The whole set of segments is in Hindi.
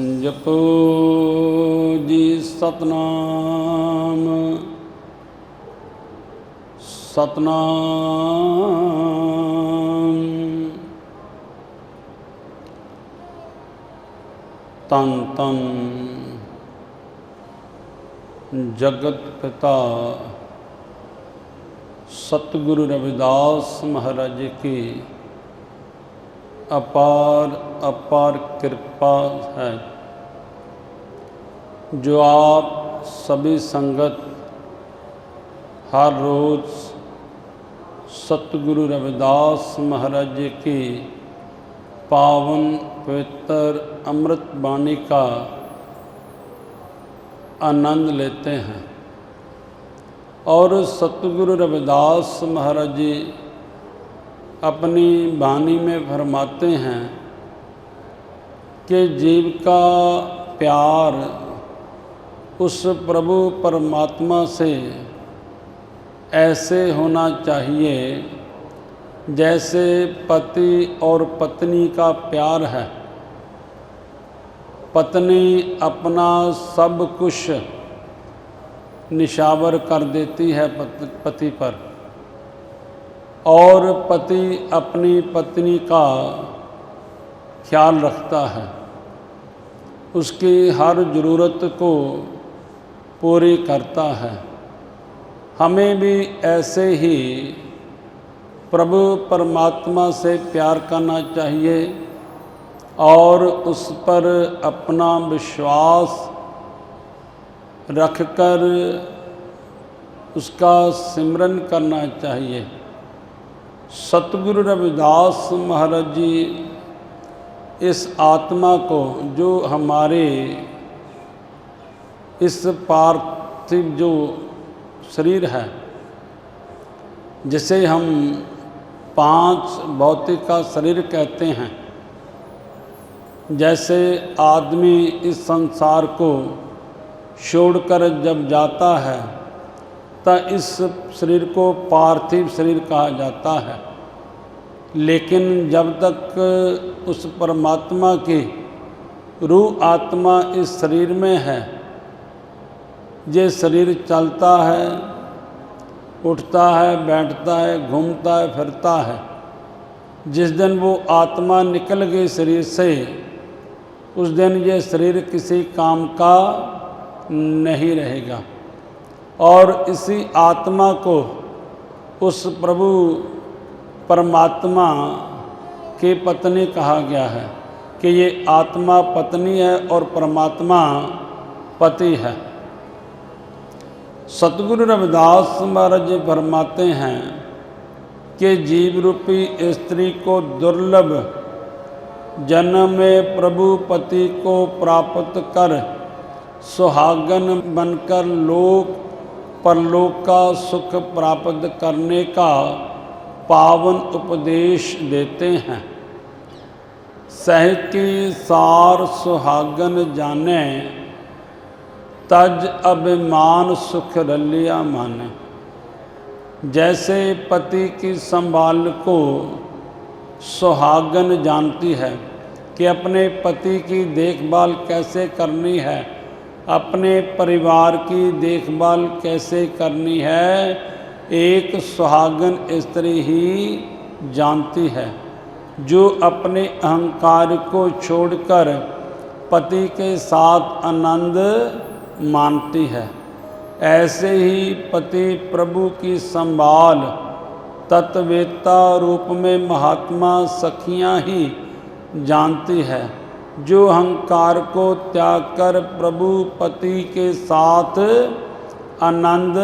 ਜਪੋ ਜੀ ਸਤਨਾਮ। ਸਤਨਾਮ। ਤਨ ਤਨ ਜਗਤ ਪਿਤਾ ਸਤਿਗੁਰੂ ਰਵਿਦਾਸ ਮਹਾਰਾਜ ਕੀ अपार अपार कृपा है, जो आप सभी संगत हर रोज सतगुरु रविदास महाराज जी की पावन पवित्र अमृत वाणी का आनंद लेते हैं और सतगुरु रविदास महाराज जी अपनी वाणी में फरमाते हैं कि जीव का प्यार उस प्रभु परमात्मा से ऐसे होना चाहिए जैसे पति और पत्नी का प्यार है। पत्नी अपना सब कुछ निशावर कर देती है पति पर। और पति अपनी पत्नी का ख्याल रखता है। उसकी हर ज़रूरत को पूरी करता है। हमें भी ऐसे ही प्रभु परमात्मा से प्यार करना चाहिए और उस पर अपना विश्वास रखकर उसका सिमरन करना चाहिए। सतगुरु रविदास महाराज जी इस आत्मा को, जो हमारे इस पार्थिव जो शरीर है, जिसे हम पाँच भौतिक का शरीर कहते हैं, जैसे आदमी इस संसार को छोड़कर जब जाता है तो इस शरीर को पार्थिव शरीर कहा जाता है। लेकिन जब तक उस परमात्मा की रूह आत्मा इस शरीर में है ये शरीर चलता है, उठता है, बैठता है, घूमता है, फिरता है, जिस दिन वो आत्मा निकल गई शरीर से, उस दिन ये शरीर किसी काम का नहीं रहेगा। और इसी आत्मा को उस प्रभु परमात्मा की पत्नी कहा गया है कि ये आत्मा पत्नी है और परमात्मा पति है। सतगुरु रविदास महाराज फरमाते हैं कि जीव रूपी स्त्री को दुर्लभ जन्म में प्रभु पति को प्राप्त कर सुहागन बनकर लोक, परलोक का सुख प्राप्त करने का पावन उपदेश देते हैं। सह की सार सुहागन जाने, तज अभिमान सुख रलिया माने। जैसे पति की संभाल को सुहागन जानती है कि अपने पति की देखभाल कैसे करनी है, अपने परिवार की देखभाल कैसे करनी है एक सुहागन स्त्री ही जानती है, जो अपने अहंकार को छोड़कर पति के साथ आनंद मानती है। ऐसे ही पति प्रभु की संभाल तत्वेता रूप में महात्मा सखियाँ ही जानती है, जो अहंकार को त्याग कर प्रभु पति के साथ आनंद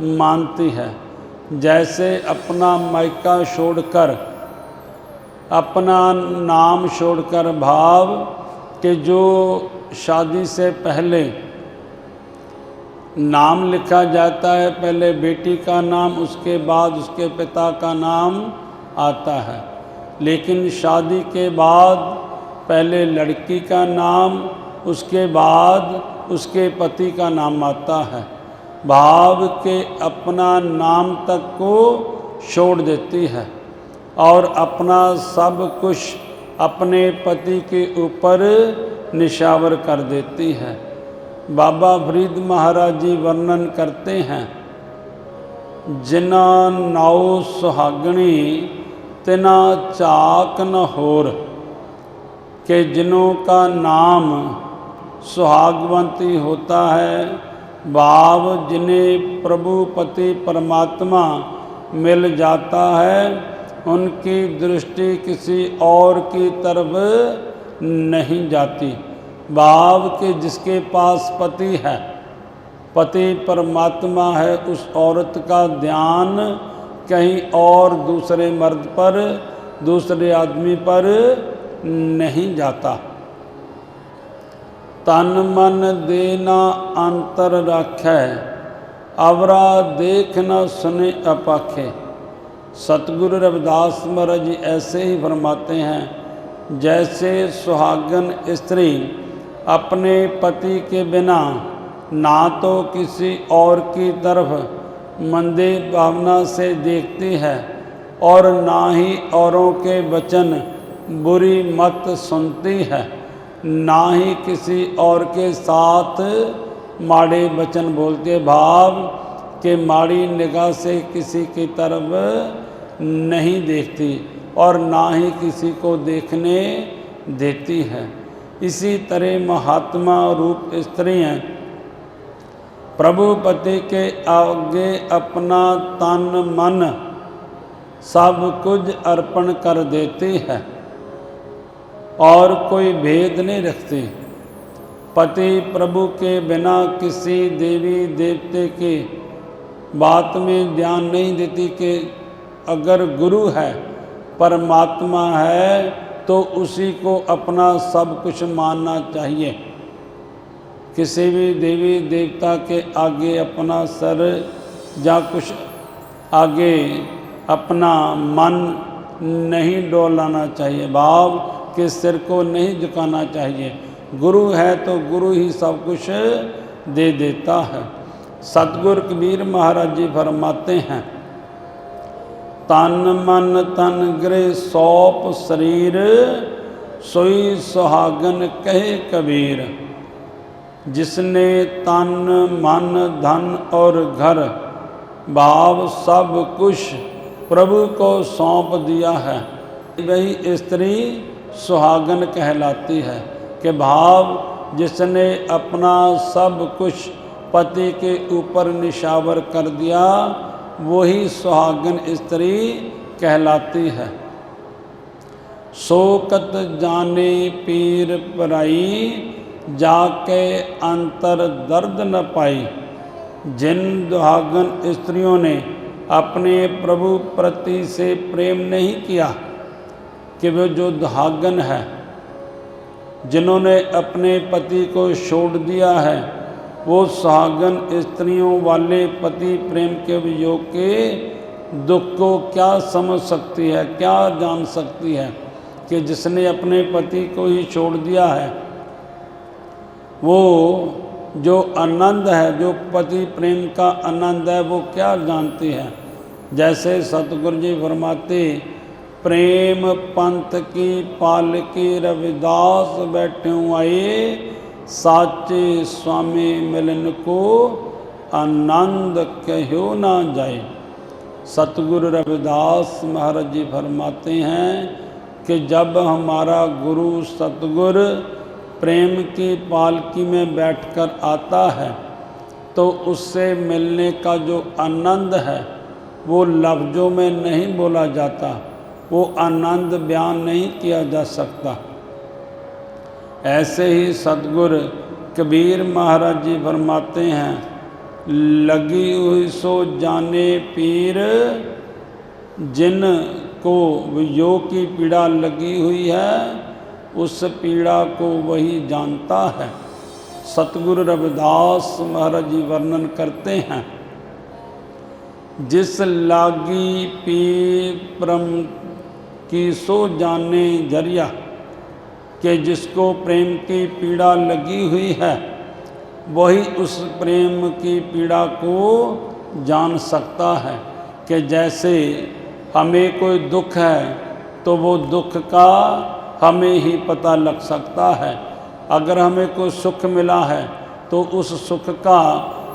मानती है। जैसे अपना मायका छोड़कर, अपना नाम छोड़कर भाव कि जो शादी से पहले नाम लिखा जाता है, पहले बेटी का नाम, उसके बाद उसके पिता का नाम आता है। लेकिन शादी के बाद पहले लड़की का नाम, उसके बाद उसके पति का नाम आता है। भाव के अपना नाम तक को छोड़ देती है और अपना सब कुछ अपने पति के ऊपर निशावर कर देती है। बाबा फरीद महाराज जी वर्णन करते हैं, जिना नाव सुहागणी तिना चाक न होर, के जिनों का नाम सुहागवंती होता है भाव जिन्हें प्रभु पति परमात्मा मिल जाता है, उनकी दृष्टि किसी और की तरफ़ नहीं जाती। भाव के जिसके पास पति है, पति परमात्मा है, उस औरत का ध्यान कहीं और दूसरे मर्द पर, दूसरे आदमी पर नहीं जाता। तन मन देना अंतर रखे अवरा देख न सुने अपाखे सतगुरु रविदास महाराज ऐसे ही फरमाते हैं जैसे सुहागन स्त्री अपने पति के बिना ना तो किसी और की तरफ़ मंदे भावना से देखती है और ना ही औरों के वचन बुरी मत सुनती है ना ही किसी और के साथ माड़े वचन बोलते भाव के माड़ी निगाह से किसी की तरफ़ नहीं देखती और ना ही किसी को देखने देती है। इसी तरह महात्मा रूप स्त्रियाँ प्रभु पति के आगे अपना तन मन सब कुछ अर्पण कर देती है। और कोई भेद नहीं रखते। पति प्रभु के बिना किसी देवी देवते के बात में ध्यान नहीं देती कि अगर गुरु है, परमात्मा है तो उसी को अपना सब कुछ मानना चाहिए। किसी भी देवी देवता के आगे अपना सर या कुछ आगे अपना मन नहीं डोलाना चाहिए। भाव के सिर को नहीं झुकाना चाहिए। गुरु है तो गुरु ही सब कुछ दे देता है। सतगुर कबीर महाराज जी फरमाते हैं, तन मन तन गृह सौप शरीर, सोई सुहागन कहे कबीर। जिसने तन मन धन और घर, भाव सब कुछ प्रभु को सौंप दिया है। वही स्त्री सुहागन कहलाती है कि भाव जिसने अपना सब कुछ पति के ऊपर निशावर कर दिया, वही सुहागन स्त्री कहलाती है। शोकत जाने पीर पराई, जाके अंतर दर्द न पाई। जिन दुहागन स्त्रियों ने अपने प्रभु प्रति से प्रेम नहीं किया कि वे जो दुहागन है, जिन्होंने अपने पति को छोड़ दिया है, वो सुहागन स्त्रियों वाले पति प्रेम के वियोग के दुख को क्या समझ सकती है, क्या जान सकती है कि जिसने अपने पति को ही छोड़ दिया है? वो जो आनंद है, जो पति प्रेम का आनंद है, वो क्या जानती है? जैसे सतगुरु जी फरमाते प्रेम पंथ की पालकी रविदास बैठे आए, साचे स्वामी मिलन को आनंद कहो ना जाए। सतगुरु रविदास महाराज जी फरमाते हैं कि जब हमारा गुरु सतगुर प्रेम की पालकी में बैठकर आता है तो उससे मिलने का जो आनंद है, वो लफ्ज़ों में नहीं बोला जाता। वो आनंद बयान नहीं किया जा सकता। ऐसे ही सतगुर कबीर महाराज जी फरमाते हैं, लगी हुई सो जाने पीर, जिन को योग की पीड़ा लगी हुई है, उस पीड़ा को वही जानता है। सतगुरु रविदास महाराज जी वर्णन करते हैं, जिस लागी पीर परम की सो जाने ज़रिया कि जिसको प्रेम की पीड़ा लगी हुई है, वही उस प्रेम की पीड़ा को जान सकता है कि जैसे हमें कोई दुख है तो वो दुख का हमें ही पता लग सकता है। अगर हमें कोई सुख मिला है तो उस सुख का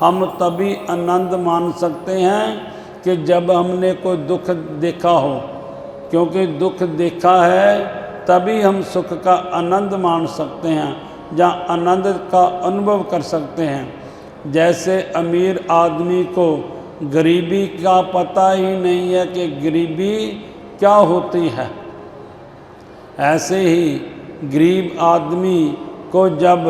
हम तभी आनंद मान सकते हैं कि जब हमने कोई दुख देखा हो। क्योंकि दुख देखा है, तभी हम सुख का आनंद मान सकते हैं या आनंद का अनुभव कर सकते हैं। जैसे अमीर आदमी को गरीबी का पता ही नहीं है कि गरीबी क्या होती है। ऐसे ही गरीब आदमी को जब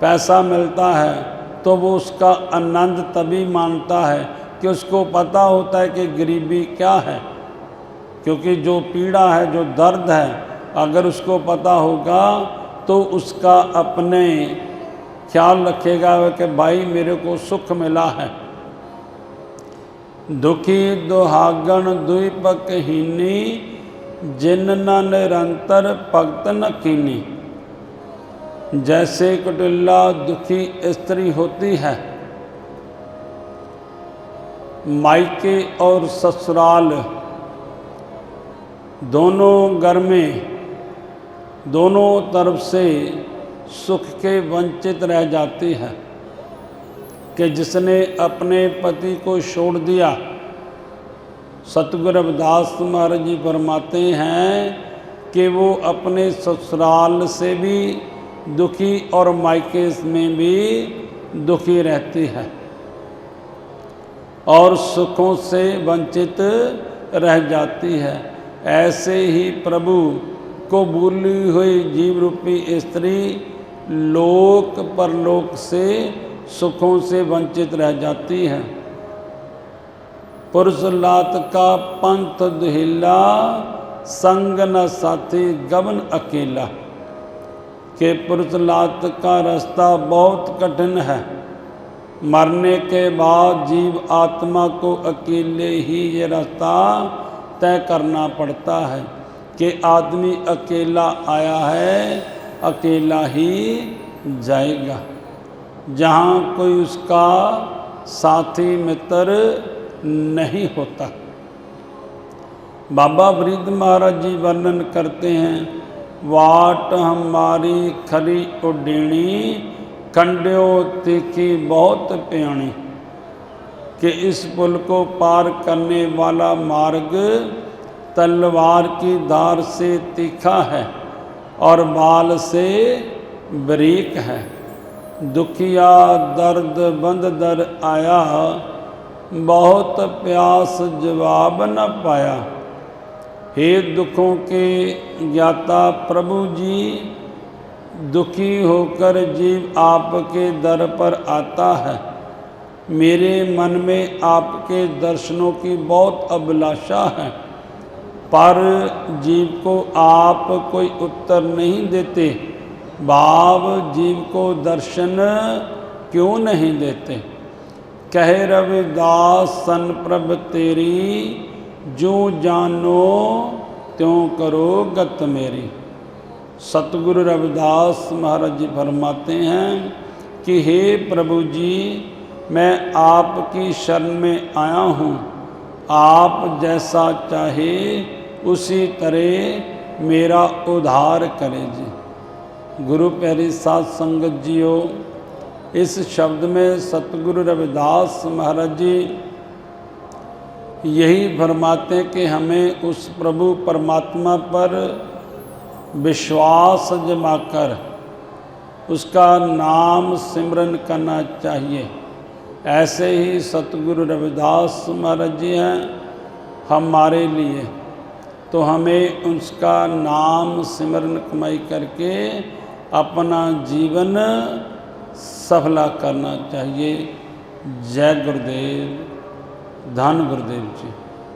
पैसा मिलता है तो वो उसका आनंद तभी मानता है कि उसको पता होता है कि गरीबी क्या है। क्योंकि जो पीड़ा है, जो दर्द है, अगर उसको पता होगा तो उसका अपने ख्याल रखेगा कि भाई मेरे को सुख मिला है। दुखी दुहागण द्वीपकहीनी जिन न निरंतर भगत न कीनी। जैसे कुटिल्ला दुखी स्त्री होती है, मायके और ससुराल दोनों घर में, दोनों तरफ़ से सुख के वंचित रह जाती है कि जिसने अपने पति को छोड़ दिया। सतगुरु रविदास महाराज जी फरमाते हैं कि वो अपने ससुराल से भी दुखी और मायके में भी दुखी रहती है और सुखों से वंचित रह जाती है। ऐसे ही प्रभु को भूली हुई जीव रूपी स्त्री लोक परलोक से सुखों से वंचित रह जाती है। पुरुष लात का पंथ दुहिला, संग न साथी गवन अकेला। के पुरुष लात का रास्ता बहुत कठिन है। मरने के बाद जीव आत्मा को अकेले ही ये रास्ता तय करना पड़ता है कि आदमी अकेला आया है, अकेला ही जाएगा। जहाँ कोई उसका साथी, मित्र नहीं होता। बाबा वृद्ध महाराज जी वर्णन करते हैं, वाट हमारी खरी उडेणी खंड्यो तीखी बहुत प्याणी। कि इस पुल को पार करने वाला मार्ग तलवार की धार से तीखा है और बाल से बरीक है। दुखिया दर्द बंद दर आया, बहुत प्यास जवाब न पाया। हे दुखों के ज्ञाता प्रभु जी, दुखी होकर जीव आपके दर पर आता है। मेरे मन में आपके दर्शनों की बहुत अभिलाषा है, पर जीव को आप कोई उत्तर नहीं देते। भाव जीव को दर्शन क्यों नहीं देते? कह रविदास, सन प्रभ तेरी, जो जानो त्यों करो गत मेरी। सतगुरु रविदास महाराज जी फरमाते हैं कि, हे प्रभु जी मैं आपकी शरण में आया हूँ। आप जैसा चाहे उसी तरह मेरा उद्धार करे। जी गुरु प्यारी सात संगत जियो, इस शब्द में सतगुरु रविदास महाराज जी यही फरमाते कि हमें उस प्रभु परमात्मा पर विश्वास जमाकर उसका नाम सिमरन करना चाहिए। ऐसे ही सतगुरु रविदास महाराज जी हैं हमारे लिए। तो हमें उसका नाम सिमरन कमाई करके अपना जीवन सफला करना चाहिए। जय गुरुदेव, धन गुरुदेव जी।